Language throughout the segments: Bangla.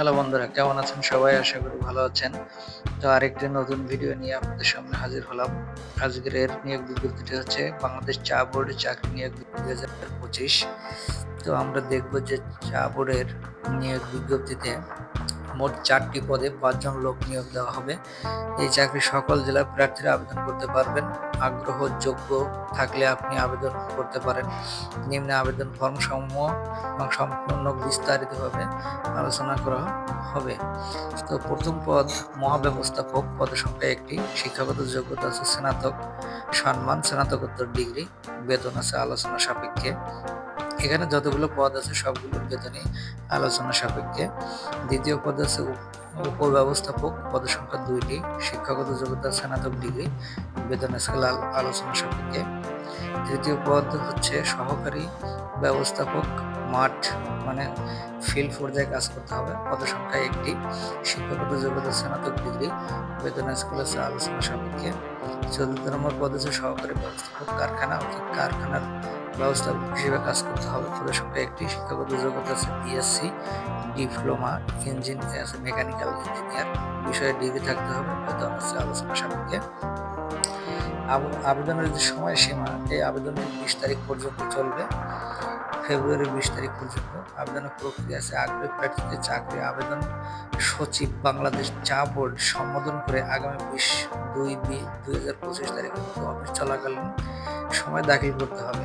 হ্যালো বন্ধুরা, কেমন আছেন সবাই? আশা করি ভালো আছেন। তো আরেকটি নতুন ভিডিও নিয়ে আপনাদের সামনে হাজির হলাম। আজকের এর নিয়োগ বিজ্ঞপ্তিটি হচ্ছে বাংলাদেশ চা বোর্ডের চাকরি নিয়োগ দুই হাজার পঁচিশ। তো আমরা দেখব যে চা বোর্ডের নিয়োগ বিজ্ঞপ্তিতে মোট চারটি পদে পাঁচজন লোক নিয়োগ দেওয়া হবে। এই চাকরি সকল জেলার প্রার্থীরা আবেদন করতে পারবেন। আগ্রহ, যোগ্য থাকলে আপনি আবেদন করতে পারেন। নিম্নে আবেদন ফর্ম সমূহ এবং সম্পূর্ণ বিস্তারিতভাবে আলোচনা করা হবে। তো প্রথম পদ মহাব্যবস্থাপক। পদ সংখ্যা একটি। শিক্ষাগত যোগ্যতা আছে স্নাতক। সম্মান, স্নাতকোত্তর ডিগ্রি। বেতন আছে আলোচনা সাপেক্ষে। এখানে যতগুলো পদ আছে সবগুলো বেতনই আলোচনা সাপেক্ষে। দ্বিতীয় পদ আছে উপ- উপব্যবস্থাপক পদ সংখ্যা দুইটি, শিক্ষাগত যোগ্যতা স্নাতক ডিগ্রি, বেতন স্কেল আলোচনা সাপেক্ষে। তৃতীয় পদ হচ্ছে সহকারী ব্যবস্থাপক, মাঠ মানে ফিল্ড পর্যায়ে কাজ করতে হবে। পদ সংখ্যা একটি, শিক্ষাগত যোগ্যতা স্নাতক ডিগ্রি, বেতন স্কুল আছে আলোচনা সাপেক্ষে। চতুর্থ নম্বর পদ হচ্ছে সহকারী ব্যবস্থাপক, কারখানা অর্থাৎ কারখানার ব্যবস্থাপক হিসেবে কাজ করতে হবে। সংখ্যা একটি শিক্ষাগত যোগ্যতা আছে বিএসসি ডিপ্লোমা ইঞ্জিন আছে মেকানিক্যাল ইঞ্জিনিয়ার বিষয়ে ডিগ্রি থাকতে হবে বেতন আছে আলোচনা সাপেক্ষে আবেদনের যে সময়সীমা, এই আবেদনের বিশ তারিখ পর্যন্ত চলবে। ফেব্রুয়ারি বিশ তারিখ পর্যন্ত আবেদনের প্রক্রিয়া আছে। আগ্রহী প্রার্থীদের চাকরি আবেদন সচিব বাংলাদেশ চা বোর্ড সম্বোধন করে আগামী বিশ দুই দুই হাজার পঁচিশ তারিখ অফিস চলাকালীন সময় দাখিল করতে হবে।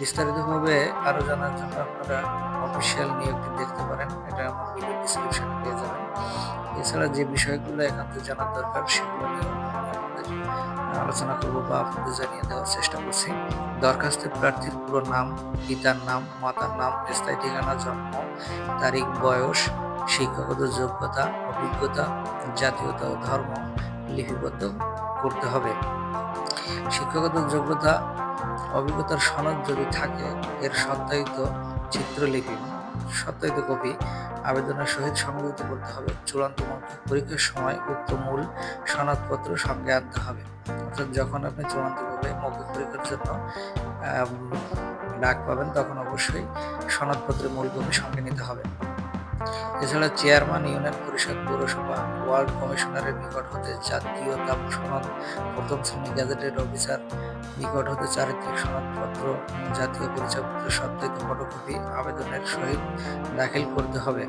বিস্তারিতভাবে আরও জানার জন্য আপনারা অফিসিয়াল নিয়োগটি দেখতে পারেন। এটা আমার ভিডিও ডিসক্রিপশনে পেয়ে যাবেন। এছাড়া যে বিষয়গুলো একান্ত জানার দরকার, সেগুলো আলোচনা করব বা আপনাদের জানিয়ে দেওয়ার চেষ্টা করছি। দরখাস্তের প্রার্থীর পুরো নাম, পিতার নাম, মাতার নাম, স্থায়ী ঠিকানা, জন্ম, তারিখ, বয়স, শিক্ষাগত যোগ্যতা, অভিজ্ঞতা, জাতীয়তা ও ধর্ম লিপিবদ্ধ করতে হবে। শিক্ষাগত যোগ্যতা অভিজ্ঞতার সনদ যদি থাকে, এর সত্যায়িত চিত্রলিপি, সত্যায়িত কপি আবেদনের সহিত সংযুক্ত করতে হবে। চূড়ান্ত মৌখিক পরীক্ষার সময় উক্ত মূল সনদপত্র সঙ্গে আনতে হবে। অর্থাৎ যখন আপনি চূড়ান্তভাবে মৌখিক পরীক্ষার জন্য ডাক পাবেন, তখন অবশ্যই সনদপত্রের মূল কপি সঙ্গে নিতে হবে। এছাড়া চেয়ারম্যান ইউনিয়ন পরিষদ পৌরসভা, ওয়ার্ড কমিশনারের নিকট হতে জাতীয়তা সনদ, প্রথম শ্রেণি গ্যাজেটেড অফিসার নিকট হতে চারিত্রিক সনদপত্র জাতীয় পরিচয়পত্র সত্যায়িত ফটোকপি আবেদনের সহিত দাখিল করতে হবে।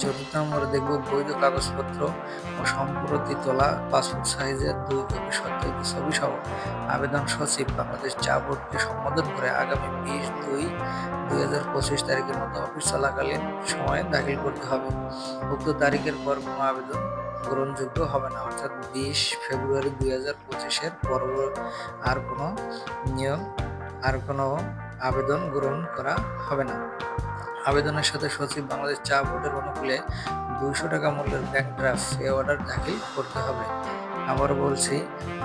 চতুর্থ নম্বরে দেখব বৈধ কাগজপত্র ও সম্প্রতি তোলা পাসপোর্ট সাইজের দুই কপি সত্যায়িত ছবি সহ আবেদন সচিব বাংলাদেশ চা বোর্ডকে সম্বোধন করে আগামী বিশ দুই দুই হাজার পঁচিশ তারিখের মতো অফিস চলাকালীন সময়ে দাখিল করতে হবে। উক্ত তারিখের পর কোনো আবেদন গ্রহণযোগ্য হবে না, অর্থাৎ বিশ ফেব্রুয়ারি দুই হাজার পঁচিশের পর্ব আর কোনো নিয়ম, আর কোনো আবেদন গ্রহণ করা হবে না। আবেদনের সাথে সচিব বাংলাদেশ চা বোর্ডের অনুকূলে দুইশো টাকা মূল্যের ব্যাংক ড্রাফট এ অর্ডার দাখিল করতে হবে। আবার বলছি,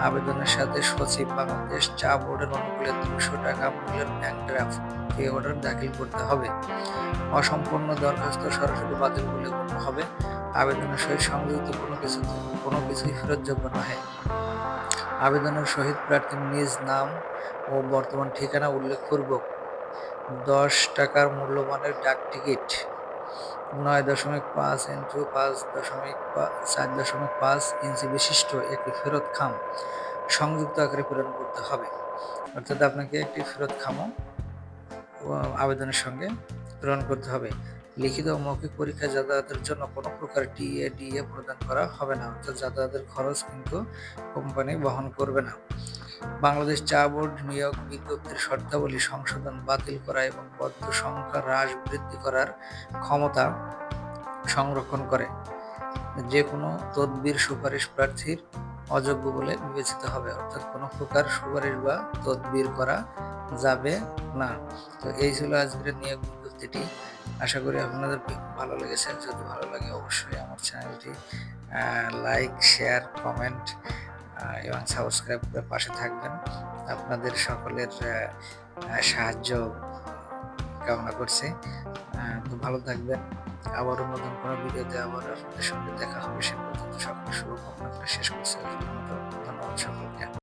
আবেদনের সাথে সচিব বাংলাদেশ চা বোর্ডের অনুকূলে দুশো টাকা মূল্যের ব্যাংক ড্রাফট এ অর্ডার দাখিল করতে হবে। অসম্পূর্ণ দরখাস্ত সরাসরি বাতিল বলে গণ্য হবে। আবেদনের সহিত সংযুক্ত কোনো কিছু কোনো কিছুই ফেরতযোগ্য নহে। আবেদনের সহিত প্রার্থীর নিজ নাম ও বর্তমান ঠিকানা উল্লেখপূর্বক দশ টাকার মূল্যমানের ডাক টিকিট। নয় দশমিক পাঁচ ইঞ্চু পাঁচ দশমিক চার দশমিক পাঁচ ইঞ্চি বিশিষ্ট একটি ফেরত খাম। সংযুক্ত আকারে প্রেরণ করতে হবে। অর্থাৎ আপনাকে একটি ফেরত খামও আবেদনের সঙ্গে প্রেরণ করতে হবে। লিখিত মৌখিক পরীক্ষা যাতায়াতের জন্য কোনো প্রকার টিএ ডিএ প্রদান করা হবে না। অর্থাৎ যাতায়াতের খরচ কিন্তু কোম্পানি বহন করবে না। বাংলাদেশ চা বোর্ড নিয়োগ বিজ্ঞপ্তির শর্তাবলী সংশোধন বাতিল করা এবং পদ্ম সংখ্যা হ্রাস বৃদ্ধি করার ক্ষমতা সংরক্ষণ করে। যে কোনো তদবির সুপারিশ প্রার্থীর অযোগ্য বলে বিবেচিত হবে, অর্থাৎ কোনো প্রকার সুপারিশ বা তদবির করা যাবে না। তো এই ছিল আজকের নিয়োগ বিজ্ঞপ্তিটি। আশা করি আপনাদের ভালো লেগেছে। যদি ভালো লাগে অবশ্যই আমার চ্যানেলটি লাইক শেয়ার কমেন্ট এবং সাবস্ক্রাইব করে পাশে থাকবেন। আপনাদের সকলের সাহায্য কামনা করছি। তো ভালো থাকবেন। আবারও নতুন কোনো ভিডিওতে আবার আপনাদের সঙ্গে দেখা হবে। সে পর্যন্ত সকলের শুভকামনা শেষ করছি। ধন্যবাদ সকলকে।